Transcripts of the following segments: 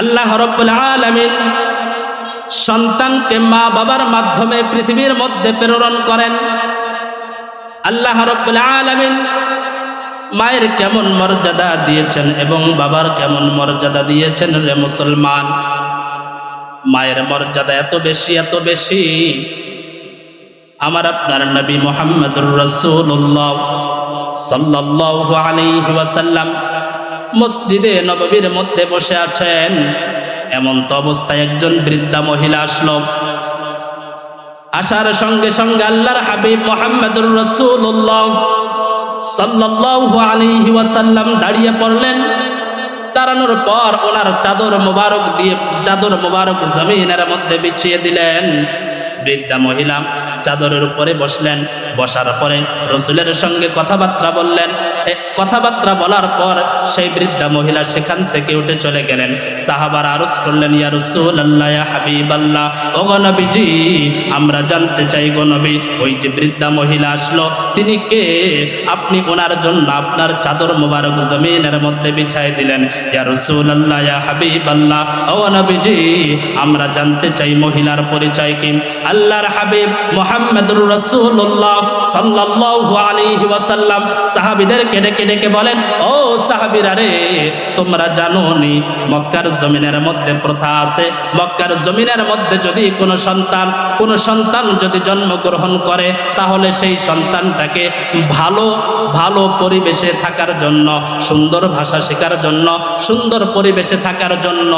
আল্লাহ রব্বুল আলামিন সন্তানকে মা বাবার মাধ্যমে পৃথিবীর মধ্যে প্রেরণ করেন। আল্লাহ রব্বুল আলামিন মায়ের কেমন মর্যাদা দিয়েছেন এবং বাবার কেমন মর্যাদা দিয়েছেন রে মুসলমান? মায়ের মর্যাদা এত বেশি এত বেশি। আমার আপনার নবী মোহাম্মদুর রসুল্লাহ সাল্লাল্লাহু আলাইহি ওয়াসাল্লাম মসজিদে নববীর মধ্যে বসে আছেন। এমন তো অবস্থায় একজন বৃদ্ধা মহিলা আসলো। আসার সঙ্গে সঙ্গে আল্লাহর হাবিব মোহাম্মদুর রসুল্লাহ সাল্লাল্লাহু আলাইহি ওয়াসাল্লাম দাঁড়িয়ে পড়লেন। দাঁড়ানোর পর ওনার চাদর মোবারক দিয়ে, চাদর মোবারক জমিনের মধ্যে বিছিয়ে দিলেন। বৃদ্ধা মহিলা চাদরের উপরে বসলেন। বসার পরে রসুলের সঙ্গে কথাবার্তা বললেন। কথাবার্তা বলার পর সেই বৃদ্ধা মহিলা সেখান থেকে উঠে চলে গেলেন। সাহাবার আরস করলেন, ইয়া আল্লাহ হাবিব আল্লাহ আমরা জানতে চাই গনবী ওই যে বৃদ্ধা মহিলা আসলো, তিনি কে? আপনি ওনার জন্য আপনার চাদর মোবারক জমিনের মধ্যে বিছাই দিলেন। ইয়া রসুল আল্লাহ হাবিব আল্লাহ ও নবীজি, আমরা জানতে চাই মহিলার পরিচয় কি? আল্লাহর হাবিব মোহাম্মদুর রসুল্লাহ সাল্লাল্লাহু আলাইহি ওয়াসাল্লাম সাহাবীদেরকে ডেকে ডেকে বলেন, ও সাহাবীরা রে, তোমরা জানো নি মক্কার জমিনের মধ্যে প্রথা আছে। মক্কার জমিনের মধ্যে যদি কোনো সন্তান কোনো সন্তান যদি জন্মগ্রহণ করে, তাহলে সেই সন্তানটাকে ভালো ভালো পরিবেশে থাকার জন্য, সুন্দর ভাষা শেখার জন্য, সুন্দর পরিবেশে থাকার জন্য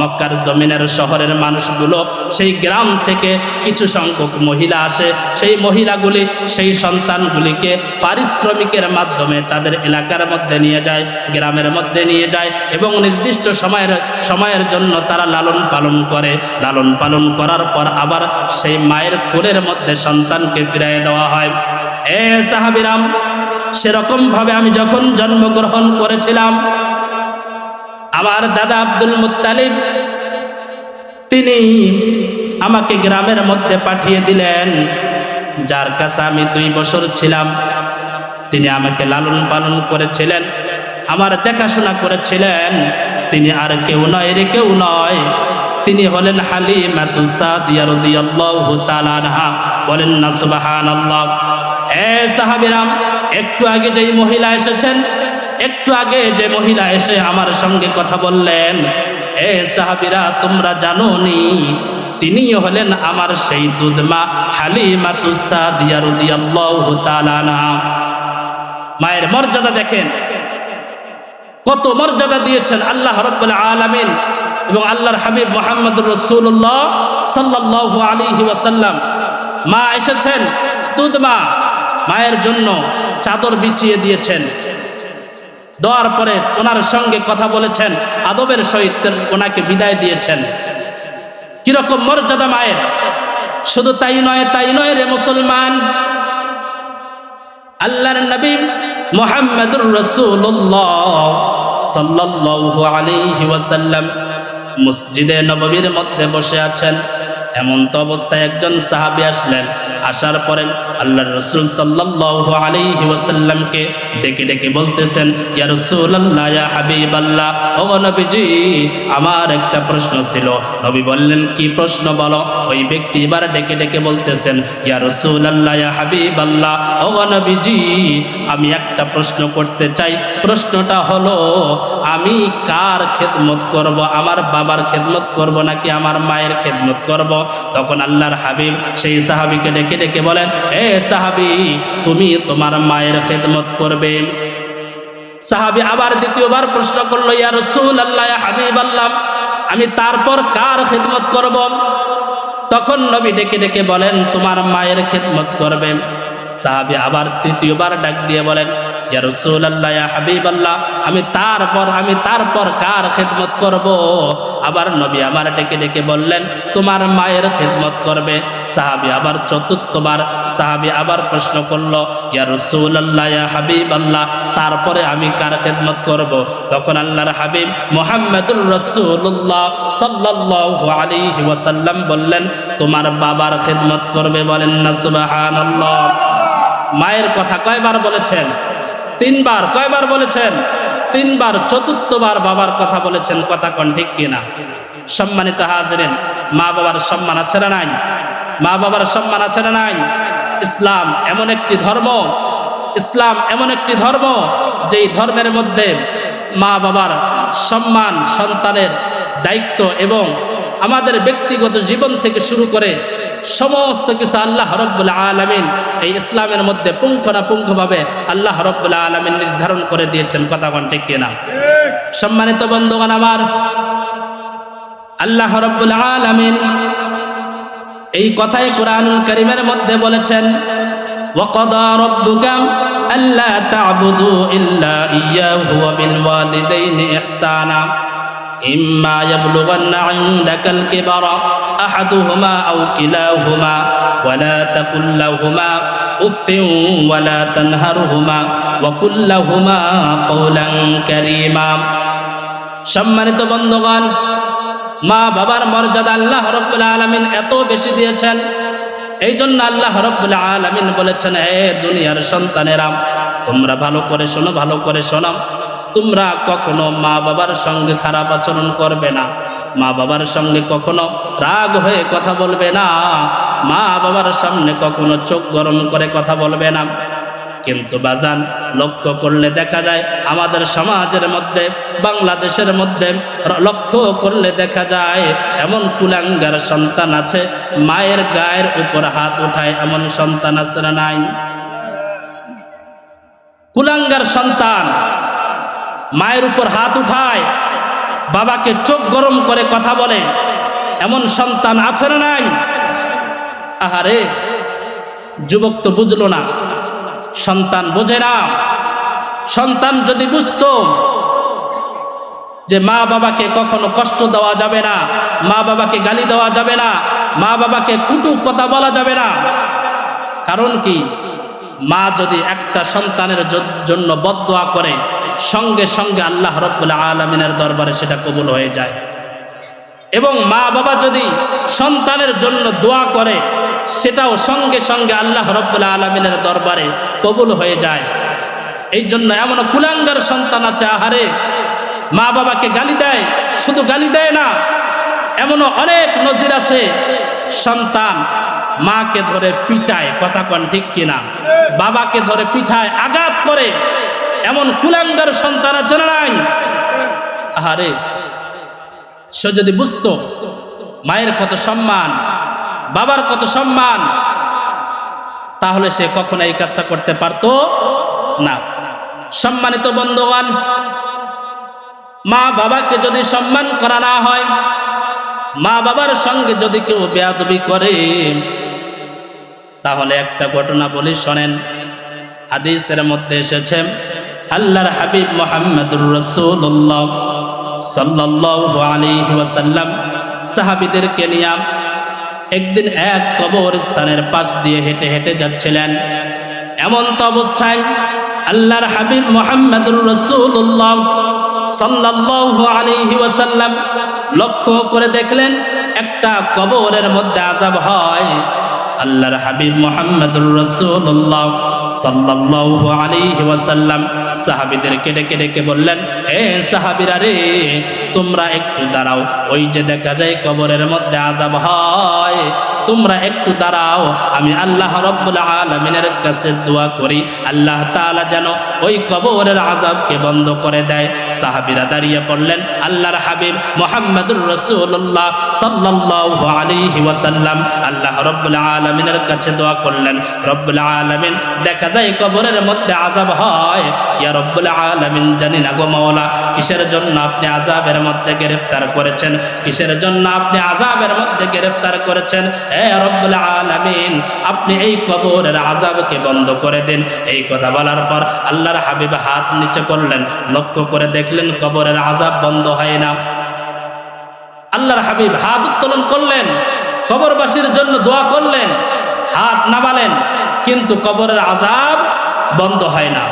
মক্কার জমিনের শহরের মানুষগুলো সেই গ্রাম থেকে কিছু সংখ্যক মহিলা আসে। সেই মহিলাগুলি সেই সন্তানগুলিকে পারিশ্রমিকের মাধ্যমে তাদের এলাকার মধ্যে নিয়ে যায়, গ্রামের মধ্যে নিয়ে যায় এবং নির্দিষ্ট সময়ের সময়ের জন্য তারা লালন পালন করে। লালন পালন করার পর আবার সেই মায়ের কোলের মধ্যে সন্তানকে ফিরিয়ে দেওয়া হয়। এ সাহাবিরাম সেরকম ভাবে আমি যখন জন্মগ্রহণ করেছিলাম, আমার দাদা আব্দুল মুত্তালিব, তিনি আমাকে গ্রামের মধ্যে পাঠিয়ে দিলেন, যার কাছে আমি দুই বছর ছিলাম। তিনি আমাকে লালন পালন করেছিলেন, আমার দেখাশোনা করেছিলেন। তিনি আর কেউ নয় রে কেউ নয়। তিনি হলেন বলেন না, সুবহানাল্লাহ। এ সাহাবীরাম, একটু আগে যেই মহিলা এসেছেন, একটু আগে যে মহিলা এসে আমার সঙ্গে কথা বললেন, এ সাহাবিরা, তোমরা জানো নি তিনি হলেন আমার সেই দুধমা হালিমাতুসাদিয়ারদিয়াল্লাহু তাআলা আনহা। মায়ের মর্যাদা দেখেন। কত মর্যাদা দিয়েছেন আল্লাহ রব্বুল আলামিন এবং আল্লাহর হাবিব মোহাম্মদ রসুল্লাহ সাল্লাহ আলিহি ওয়াসাল্লাম। মা এসেছেন, দুধ মা, মায়ের জন্য চাদর বিছিয়ে দিয়েছেন। দেওয়ার পরে ওনার সঙ্গে কথা বলেছেন, আদবের সহিত ওনাকে বিদায় দিয়েছেন। কীরকম মর্যাদা মায়ের? শুধু তাই নয় তাই নয় রে মুসলমান। আল্লাহর নবী মোহাম্মদুর রসুল্লাহ সাল্লাল্লাহু আলাইহি ওয়াসাল্লাম মসজিদে নববীর মধ্যে বসে আছেন। এমন তো অবস্থায় একজন সাহাবী আসলেন। আসার পরে আল্লাহর রসুল সাল্লাল্লাহু আলাইহি ওয়াসাল্লামকে ডেকে ডেকে বলতেছেন, ইয়া রাসূলুল্লাহ, ইয়া হাবিবাল্লাহ, ও নবীজি, আমার একটা প্রশ্ন ছিল। নবী বললেন, কি প্রশ্ন বলো? ওই ব্যক্তি এবার ডেকে ডেকে বলতেছেন, ইয়া রাসূলুল্লাহ, ইয়া হাবিবাল্লাহ, ও নবীজি, আমি একটা প্রশ্ন করতে চাই। প্রশ্নটা হলো, আমি কার খেদমত করব? আমার বাবার খেদমত করব নাকি আমার মায়ের খেদমত করব? তখন আল্লাহর হাবিব সেই সাহাবিকে ডেকে ডেকে বলেন, এ সাহাবি, তুমি তোমার মায়ের খেদমত করবে। সাহাবি আবার দ্বিতীয়বার প্রশ্ন করল, ইয়া রসুল আল্লাহ হাবিব আল্লাহ আমি তারপর কার খেদমত করব? তখন নবী ডেকে ডেকে বলেন, তোমার মায়ের খেদমত করবে। সাহাবি আবার তৃতীয়বার ডাক দিয়ে বলেন, ইয়া আল্লাহ ইয়া আল্লাহ আমি তারপর আমি তারপর কার খেদমত করব? আবার নবী আমার ডেকে ডেকে বললেন, তোমার মায়ের খেদমত করবে। সাহাবি আবার চতুর্থবার সাহাবি আবার প্রশ্ন করল, ইয়া রসুল আল্লাহ ইয়া হাবিব আল্লাহ তারপরে আমি কার খেদমত করব? তখন আল্লাহর হাবিব মোহাম্মদুর রসুল্লাহ সাল্লাল্লাহু আলাইহি ওয়াসাল্লাম বললেন, তোমার বাবার খেদমত করবে বলেন না, সুবহানাল্লাহ। মায়ের কথা কয়বার বলেছেন? তিনবার। কয়বার বলেছেন? তিনবার। চতুর্থবার বাবার কথা বলেছেন। কথা কন ঠিক কিনা? সম্মানিত হাজরেন, মা বাবার সম্মান আছে না নাই? মা বাবার সম্মান আছে না নাই? ইসলাম এমন একটি ধর্ম, ইসলাম এমন একটি ধর্ম, যেই ধর্মের মধ্যে মা বাবার সম্মান, সন্তানের দায়িত্ব এবং আমাদের ব্যক্তিগত জীবন থেকে শুরু করে সমস্ত কিছু আল্লাহ রব্বুল আলমিন এই ইসলামের মধ্যে পুঙ্খানুপুঙ্খভাবে আল্লাহ রব্বুল আলমিন নির্ধারণ করে দিয়েছেন কথা কণ্ঠে কিনা সম্মানিত বন্ধুগণ আমার আল্লাহ রব্বুল আলমিন এই কথাই কোরআন করিমের মধ্যে বলেছেন وقضى ربك ألا تعبدوا إلا إياه وبالوالدين إحسانا إما يبلغن عندك الكبر أحدهما أو كلاهما ولا تقل لهما أف ولا تنهرهما وقل لهما قولا كريما সম্মানিত বন্ধুগণ মা বাবার মর্যাদা আল্লাহ রব্বুল আলমিন এত বেশি দিয়েছেন এই জন্য আল্লাহ রব্বুল আলমিন বলেছেন হে দুনিয়ার সন্তানেরা তোমরা ভালো করে শোনো ভালো করে শোনো তোমরা কখনো মা বাবার সঙ্গে খারাপ আচরণ করবে না মা বাবার সঙ্গে কখনো রাগ হয়ে কথা বলবে না। মা বাবার সামনে কখনো চোখ গরম করে কথা বলবে না। কিন্তু বাজান, লক্ষ্য করলে দেখা যায় আমাদের সমাজের মধ্যে, বাংলাদেশের মধ্যে লক্ষ্য করলে দেখা যায় এমন কুলাঙ্গার সন্তান আছে, মায়ের গায়ের উপর হাত উঠায় এমন সন্তান আছে না নাই? কুলাঙ্গার সন্তান মায়ের উপর হাত উঠায় বাবাকে চোখ গরম করে কথা বলে, এমন সন্তান আছে না নাই? আহারে, যুবক তো বুঝলো না, সন্তান বোঝে না। সন্তান যদি বুঝত যে মা বাবাকে কখনো কষ্ট দেওয়া যাবে না, মা বাবাকে গালি দেওয়া যাবে না, মা বাবাকে কুটু কথা বলা যাবে না। কারণ কি? মা যদি একটা সন্তানের জন্য বদোয়া করে সঙ্গে সঙ্গে আল্লাহ রব্বুল আলমিনের দরবারে সেটা কবুল হয়ে যায়। এবং মা বাবা যদি সন্তানের জন্য দোয়া করে, সেটাও সঙ্গে সঙ্গে আল্লাহ রব্বুল আলমিনের দরবারে কবুল হয়ে যায়। এই জন্য এমন কুলাঙ্গার সন্তান আছে, আহারে, মা বাবাকে গালি দেয়, শুধু গালি দেয় না, এমনও অনেক নজির আছে সন্তান মাকে ধরে পিটায়, কথা কন ঠিক কিনা? বাবাকে ধরে পিঠায় আঘাত করে এমন কুলাঙ্গার সন্তান আছে না নাই? আহারে, সে যদি বুঝতো, মায়ের কত সম্মান, বাবার কত সম্মান, তাহলে সে কখনো এই কাজটা করতে পারত না। সম্মানিত বন্ধুগণ, মা বাবাকে যদি সম্মান করা না হয়, মা বাবার সঙ্গে যদি কেউ বেয়াদবি করে, তাহলে একটা ঘটনা বলি শোনেন। হাদিসের মধ্যে এসেছে আল্লাহর হাবিব মোহাম্মদুর রসুল্লাহ সাল্লাহ আলাইহি ওয়াসাল্লাম সাহাবিদেরকে নিয়ে একদিন এক কবর স্থানের পাশ দিয়ে হেঁটে হেঁটে যাচ্ছিলেন। এমন তো অবস্থায় আল্লাহর হাবিব মোহাম্মদুর রসুল্লাহ সাল্লাহ আলাইহি ওয়াসাল্লাম লক্ষ্য করে দেখলেন একটা কবরের মধ্যে আজাব হয়। আল্লাহর হাবিব মোহাম্মদুর রসুল্লাহ সাল্লাল্লাহু আলাইহি ওয়াসাল্লাম সাহাবীদেরকে ডেকে ডেকে বললেন, এ সাহাবীরা রে, তোমরা একটু দাঁড়াও। ওই যে দেখা যায় কবরের মধ্যে আজাব হয় তোমরা একটু দাঁড়াও, আমি আল্লাহ রব্বুল আলমিনের কাছে দোয়া করি। আল্লাহ তাআলা যেন ওই কবরের আজাবকে বন্ধ করে দেয়। সাহাবীরা দাঁড়িয়ে পড়লেন, আল্লাহর হাবিব মোহাম্মদুর রসুল্লাহ সাল্লাল্লাহু আলাইহি ওয়াসাল্লাম আল্লাহ রব্বুল আলমিনের কাছে দোয়া করলেন। রব্বুল আলমিন, দেখা যায় কবরের মধ্যে আজাব হয় ইয়া রব্বুল আলমিন জানি না মাওলা, কিসের জন্য আপনি আজাবের মধ্যে গ্রেফতার করেছেন? কিসের জন্য আপনি আজাবের মধ্যে গ্রেফতার করেছেন? হে রব্বুল আলামিন, আপনি এই কবরের আজাবকে বন্ধ করে দিন। এই কথা বলার পর আল্লাহর হাবিব হাত নিচে করলেন, লক্ষ্য করে দেখলেন কবরের আজাব বন্ধ হয় না। আল্লাহর হাবিব হাত উত্তোলন করলেন, কবরবাসীর জন্য দোয়া করলেন, হাত নামালেন, কিন্তু কবরের আজাব বন্ধ হয় না।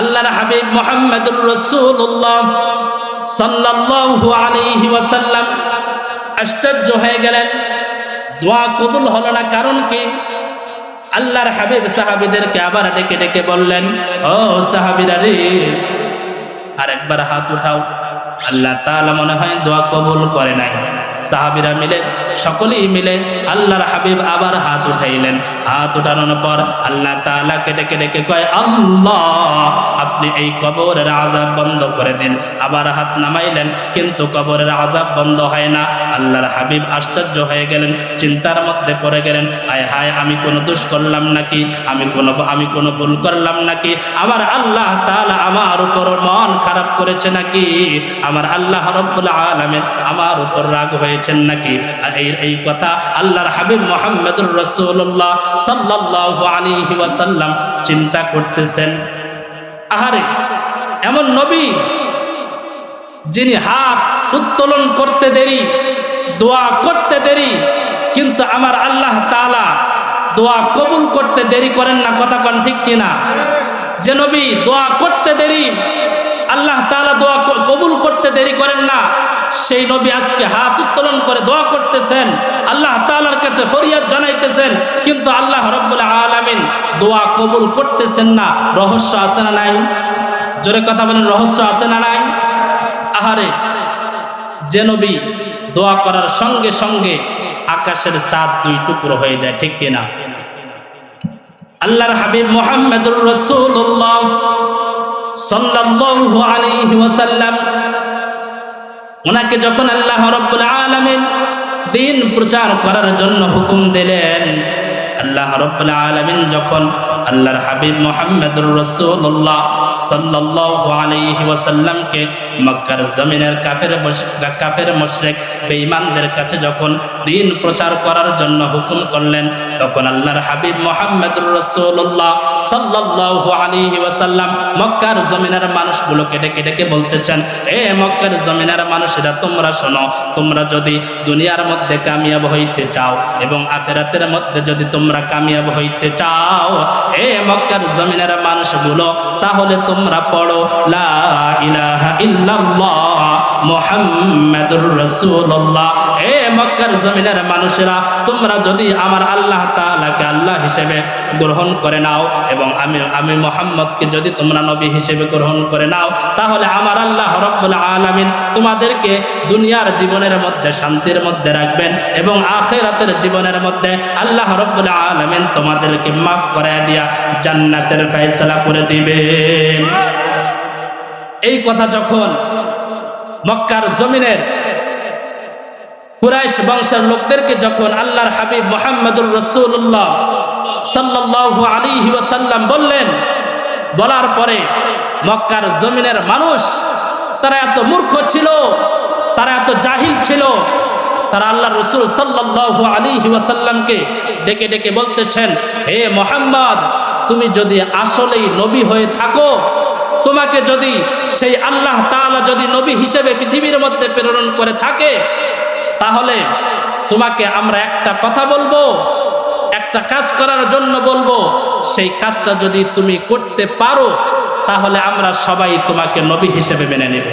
আল্লাহর হাবিব মোহাম্মদুর রসুল্লাহ সাল্লাল্লাহু আলাইহি ওয়াসাল্লাম আশ্চর্য হয়ে গেলেন। দোয়া কবুল হলো না কারণ কি? আল্লাহর হাবিব সাহাবিদেরকে আবার ডেকে ডেকে বললেন, ও সাহাবিরা রে আর একবার হাত উঠাও। আল্লাহ তাআলা মনে হয় দোয়া কবুল করে নাই। সাহাবিরা মিলে, সকলেই মিলে আল্লাহর হাবিব আবার হাত উঠাইলেন। হাত উঠানোর পর আল্লাহ তাআলা কেটে কেটে কয়, আল্লাহ, আপনি এই কবরের আজাব বন্ধ করে দিন। আবার হাত নামাইলেন, কিন্তু কবরের আজাব বন্ধ হয় না। আল্লাহর হাবিব আশ্চর্য হয়ে গেলেন, চিন্তার মধ্যে পড়ে গেলেন, আয় হায়, আমি কোনো দোষ করলাম নাকি? আমি কোনো আমি কোনো ভুল করলাম নাকি? আমার আল্লাহ তাআলা আমার উপর মন খারাপ করেছে নাকি? আমার আল্লাহ রব্বুল আলামিন আমার উপর রাগ হয়েছেন নাকি? আর এই এই কথা আল্লাহর হাবিব মোহাম্মদুর রসুল্লাহ সাল্লাল্লাহু আলাইহি ওয়াসাল্লাম চিন্তা করতেছেন, আহারে, এমন নবী যিনি হাত উত্তোলন করতে দেরি, দোয়া করতে দেরি, কিন্তু আমার আল্লাহ তাআলা দোয়া কবুল করতে দেরি করেন না, কথা কন ঠিক কিনা? যে নবী দোয়া করতে দেরি, আল্লাহ তাআলা দোয়া কবুল করতে দেরি করেন না সেই নবী আজকে হাত উত্তোলন করে দোয়া করতেছেন। আল্লাহ তাআলার কাছে ফরিয়াদ জানাইতেছেন, কিন্তু আল্লাহ রব্বুল আলামিন দোয়া কবুল করতেছেন না। রহস্য আছে না নাই? জোরে কথা বলেন, রহস্য আছে না নাই? আহারে, যে নবী দোয়া করার সঙ্গে সঙ্গে আকাশের চাঁদ দুই টুকরো হয়ে যায়, ঠিক কিনা? আল্লাহর হাবিব মোহাম্মদুর রসুল্লাহ সাল্লাল্লাহু আলাইহি ওয়াসাল্লাম ওনাকে যখন আল্লাহ রব্বুল আলমিন দিন প্রচার করার জন্য হুকুম দিলেন, আল্লাহ রব্বুল আলমিন যখন আল্লাহর হাবিব মোহাম্মদুর রসুল্লাহ সাল্লাল্লাহু মক্কার জমিনের কাফের কাফের মুশরিক বেঈমানদের কাছে যখন দিন প্রচার করার জন্য হুকুম করলেন, তখন আল্লাহর হাবিব ওয়াসাল্লাম মক্কার জমিনের মানুষগুলোকে ডেকে ডেকে বলতেছেন, এ মক্কার জমিনের মানুষেরা, তোমরা শোনো, তোমরা যদি দুনিয়ার মধ্যে কামিয়াব হইতে চাও এবং আখেরাতের মধ্যে যদি তোমরা কামিয়াব হইতে চাও, এ মক্কার জমিনের মানুষগুলো, তাহলে তোমরা পড়ো লা ইলাহা ইল্লাল্লাহ। মুহাম্মাদুর রাসূলুল্লাহ। এ মক্কার জমিনের মানুষেরা, তোমরা যদি আমার আল্লাহ তাআলাকে আল্লাহ হিসেবে গ্রহণ করে নাও এবং আমি আমি মোহাম্মদকে যদি তোমরা নবী হিসেবে গ্রহণ করে নাও, তাহলে আমার আল্লাহ রব্বুল আলামিন তোমাদেরকে দুনিয়ার জীবনের মধ্যে শান্তির মধ্যে রাখবেন এবং আখেরাতের জীবনের মধ্যে আল্লাহ রব্বুল আলামিন তোমাদেরকে মাফ করে দিয়া জান্নাতের ফয়সালা করে দিবেন। এই কথা যখন মক্কার জমিনের কুরাইশ বংশের লোকদেরকে যখন আল্লাহর হাবিব মোহাম্মদুর রসুল্লাহ সাল্লাল্লাহু আলাইহি ওয়াসাল্লাম বললেন, বলার পরে মক্কার জমিনের মানুষ, তারা এত মূর্খ ছিল, তারা এত জাহিল ছিল, তারা আল্লাহ রসুল সাল্লাল্লাহু আলাইহি ওয়াসাল্লামকে ডেকে ডেকে বলতেছেন, হে মোহাম্মদ, তুমি যদি আসলেই নবী হয়ে থাকো তোমাকে যদি সেই আল্লাহ তাআলা যদি নবী হিসেবে পৃথিবীর মধ্যে প্রেরণ করে থাকে, তাহলে তোমাকে আমরা একটা কথা বলব, একটা কাজ করার জন্য বলব, সেই কাজটা যদি তুমি করতে পারো, তাহলে আমরা সবাই তোমাকে নবী হিসেবে মেনে নেব।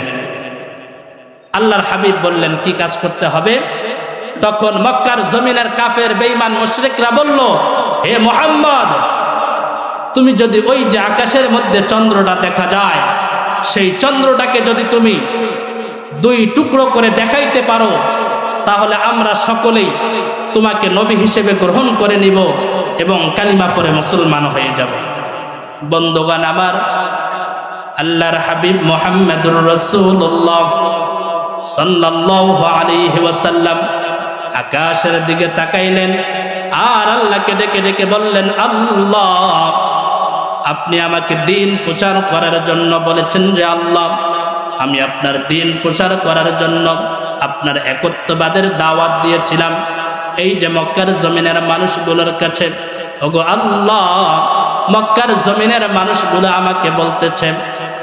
আল্লাহর হাবিব বললেন, কি কাজ করতে হবে? তখন মক্কার জমিনের কাফের বেঈমান মুশরিকরা বলল, হে মোহাম্মদ তুমি যদি ওই যে আকাশের মধ্যে চন্দ্রটা দেখা যায়, সেই চন্দ্রটাকে যদি তুমি দুই টুকরো করে দেখাইতে পারো, তাহলে আমরা সকলেই তোমাকে নবী হিসেবে গ্রহণ করে নিব এবং কালিমা পরে মুসলমান হয়ে যাব। বন্ধুগান আমার, আল্লাহর হাবিব মোহাম্মদুর রসুল্লাহ সাল্লাল্লাহু আলাইহি ওয়াসাল্লাম আকাশের দিকে তাকাইলেন আর আল্লাহকে ডেকে ডেকে বললেন, আল্লাহ আপনি আমাকে দিন প্রচার করার জন্য বলেছেন যে আল্লাহ, আমি আপনার দিন প্রচার করার জন্য আপনার একত্ববাদের দাওয়াত দিয়েছিলাম। এই যে মক্কার জমিনের মানুষগুলোর কাছে, ওগো আল্লাহ, মক্কার জমিনের মানুষগুলো আমাকে বলতেছে,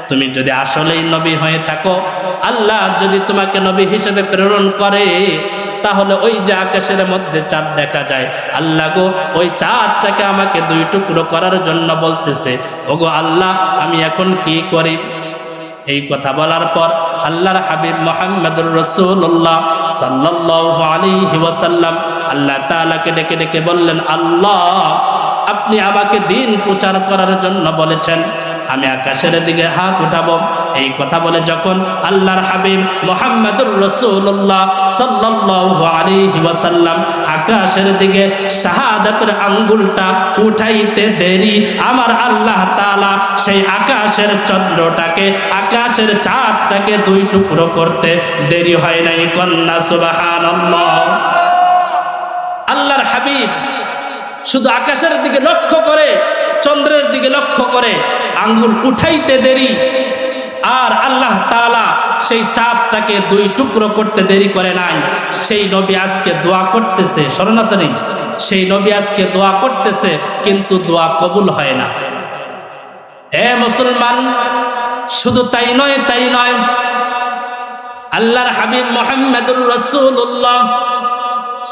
তুমি যদি আসলেই নবী হয়ে থাকো, আল্লাহ যদি তোমাকে নবী হিসেবে প্রেরণ করে তাহলে ওই যে আকাশের মধ্যে চাঁদ দেখা যায়। আল্লাহ গো, ওই চাঁদটাকে আমাকে দুই টুকরো করার জন্য বলতেছে, ওগো আল্লাহ, আমি এখন কি করি? এই কথা বলার পর আল্লাহর হাবিব মোহাম্মদুর রসুল্লাহ সাল্লাল্লাহু আলাইহি ওয়াসাল্লাম আল্লাহ তাআলাকে ডেকে ডেকে বললেন, আল্লাহ, আপনি আমাকে দিন প্রচার করার জন্য বলেছেন, আমি আকাশের দিকে হাত উঠাবো এই কথা বলে যখন আল্লাহর হাবিব মোহাম্মদুর রসুল্লাহ আলাইহি ওয়াসাল্লাম আকাশের দিকে শাহাদাতের আঙ্গুলটা উঠাইতে দেরি, আমার আল্লাহ তাআলা সেই আকাশের চন্দ্রটাকে, আকাশের চাঁদটাকে দুই টুকরো করতে দেরি হয় নাই, কন্যা সুবহানাল্লাহ। আল্লাহর হাবিব শুধু আকাশের দিকে লক্ষ্য করে, চন্দ্রের দিকে লক্ষ্য করে আঙ্গুল উঠাইতে দেরি আর আল্লাহ তাআলা সেই চাঁদটাকে দুই টুকরো করতে দেরি করে নাই। সেই নবী আজকে দোয়া করতেছে, স্মরণ আছে নেই সেই নবী আজকে দোয়া করতেছে, কিন্তু দোয়া কবুল হয় না। হে মুসলমান, শুধু তাই নয় তাই নয়। আল্লাহর হাবিব মোহাম্মদুর রসুল্লাহ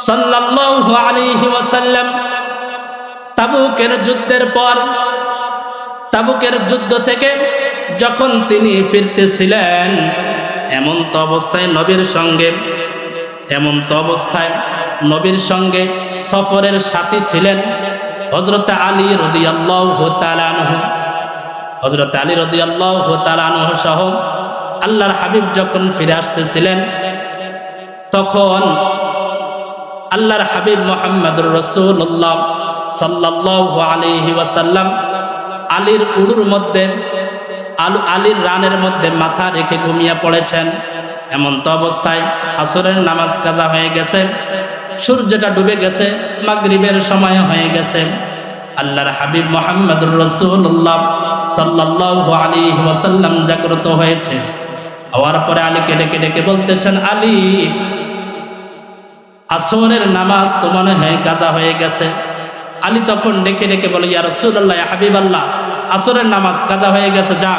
সাল্লাল্লাহু আলাইহি ওয়াসাল্লাম তাবুকের যুদ্ধের পর তাবুকের যুদ্ধ থেকে যখন তিনি ফিরতেছিলেন, এমন তো অবস্থায় নবীর সঙ্গে, এমন তো অবস্থায় নবীর সঙ্গে সফরের সাথী ছিলেন হজরত আলী রদিয়াল্লাহ তালানহ হজরত আলী রদিয়াল্লাহ তালানহ সহ আল্লাহর হাবিব যখন ফিরে আসতেছিলেন, তখন আল্লাহর হাবিব মোহাম্মদুর রসুল্লাহ সাল্লাহ আলিহি ওয়াসাল্লাম আলীর উড়ুর মধ্যে, আলু আলীর রানের মধ্যে মাথা রেখে ঘুমিয়ে পড়েছেন। এমন তো অবস্থায় আসরের নামাজ কাজা হয়ে গেছে। সূর্যটা ডুবে গেছে, মাগরিবের সময় হয়ে গেছে। আল্লাহর হাবিব মোহাম্মদুর রসুল্লাহ সাল্লাহ আলী ওয়াসাল্লাম জাগ্রত হয়েছে। হওয়ার পরে আলীকে ডেকে ডেকে বলতেছেন, আলী, আসরের নামাজ তো মনে হয় কাজা হয়ে গেছে। আলী তখন ডেকে ডেকে বলে, ইয়া রসুল্লাহ হাবিব আল্লাহ আসরের নামাজ কাজা হয়ে গেছে যা